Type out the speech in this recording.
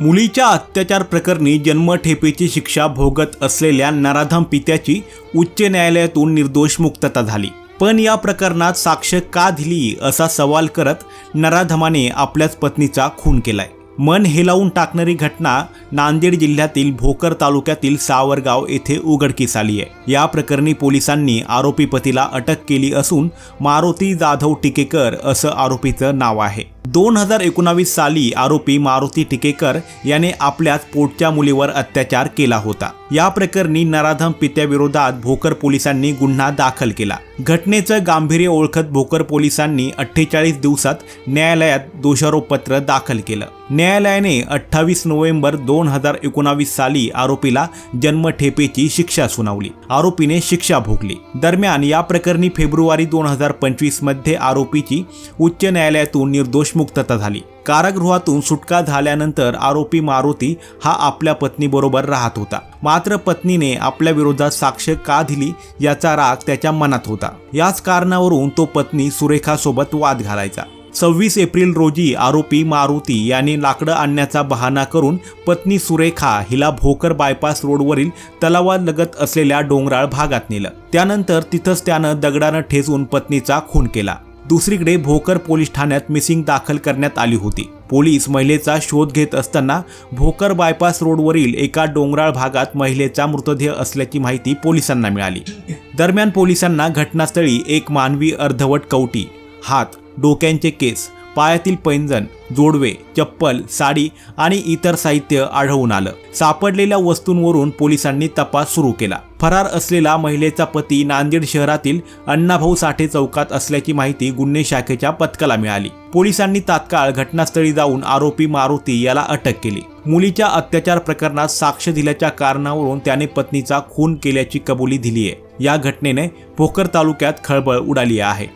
मुलीच्या अत्याचार प्रकरणी जन्मठेपेची शिक्षा भोगत असलेल्या नराधम पित्याची उच्च न्यायालयातून निर्दोष मुक्तता झाली. पण या प्रकरणात साक्ष का दिली असा सवाल करत नराधमाने आपल्याच पत्नीचा खून केलाय. मन हेलावून टाकणारी घटना नांदेड जिल्ह्यातील भोकर तालुक्यातील सावरगाव येथे उघडकीस आली आहे. या प्रकरणी पोलिसांनी आरोपी पतीला अटक केली असून मारुती जाधव टिकेकर असं आरोपीचं नाव आहे. दोन हजार एकोणावीस साली आरोपी मारुती टिकेकर याने आपल्याच पोटच्या मुलीवर अत्याचार केला होता. या प्रकरणी नराधम पित्याविरोधात भोकर पोलिसांनी गुन्हा दाखल केला. घटनेचं गांभीर्य ओळखत भोकर पोलिसांनी अठ्ठेचाळीस दिवसात न्यायालयात दोषारोपपत्र दाखल केलं. न्यायालयाने अठ्ठावीस नोव्हेंबर दोन हजार एकोणावीस साली आरोपीला जन्मठेपेची शिक्षा सुनावली. आरोपीने शिक्षा भोगली. दरम्यान या प्रकरणी फेब्रुवारी दोन हजार पंचवीसमध्ये आरोपीची उच्च न्यायालयातून निर्दोष मुक्तता झाली. कारागृहातून सुटका झाल्यानंतर आरोपी मारुती हा आपल्या पत्नीबरोबर राहत होता. मात्र पत्नीने आपल्या विरोधात साक्ष का दिली याचा राग त्याच्या मनात होता. याच कारणावरून तो पत्नी सुरेखासोबत वाद घालायचा. सव्वीस एप्रिल रोजी आरोपी मारुती यांनी लाकडं आणण्याचा बहाणा करून पत्नी सुरेखा हिला भोकर बायपास रोडवरील तलावालगत असलेल्या डोंगराळ भागात नेलं. त्यानंतर तिथंच त्यानं दगडानं ठेचून पत्नीचा खून केला. दुसरीकडे भोकर पोलीस ठाण्यात मिसिंग दाखल करण्यात आली होती. पोलीस महिलेचा शोध घेत असताना भोकर बायपास रोडवरील एका डोंगराळ भागात महिलेचा मृतदेह असल्याची माहिती पोलिसांना मिळाली. दरम्यान पोलिसांना घटनास्थळी एक मानवी अर्धवट कवटी हात डोक्यांचे केस पायातील पैंजण जोडवे चप्पल साडी आणि इतर साहित्य आढळून आलं. सापडलेल्या वस्तूंवरून पोलिसांनी तपास सुरू केला. फरार असलेला महिलेचा पती नांदेड शहरातील अण्णाभाऊ साठे चौकात असल्याची माहिती गुन्हे शाखेच्या पथकाला मिळाली. पोलिसांनी तात्काळ घटनास्थळी जाऊन आरोपी मारुती याला अटक केली. मुलीच्या अत्याचार प्रकरणात साक्ष दिल्याच्या कारणावरून त्याने पत्नीचा खून केल्याची कबुली दिली आहे या घटनेने भोकर तालुक्यात खळबळ उडाली आहे.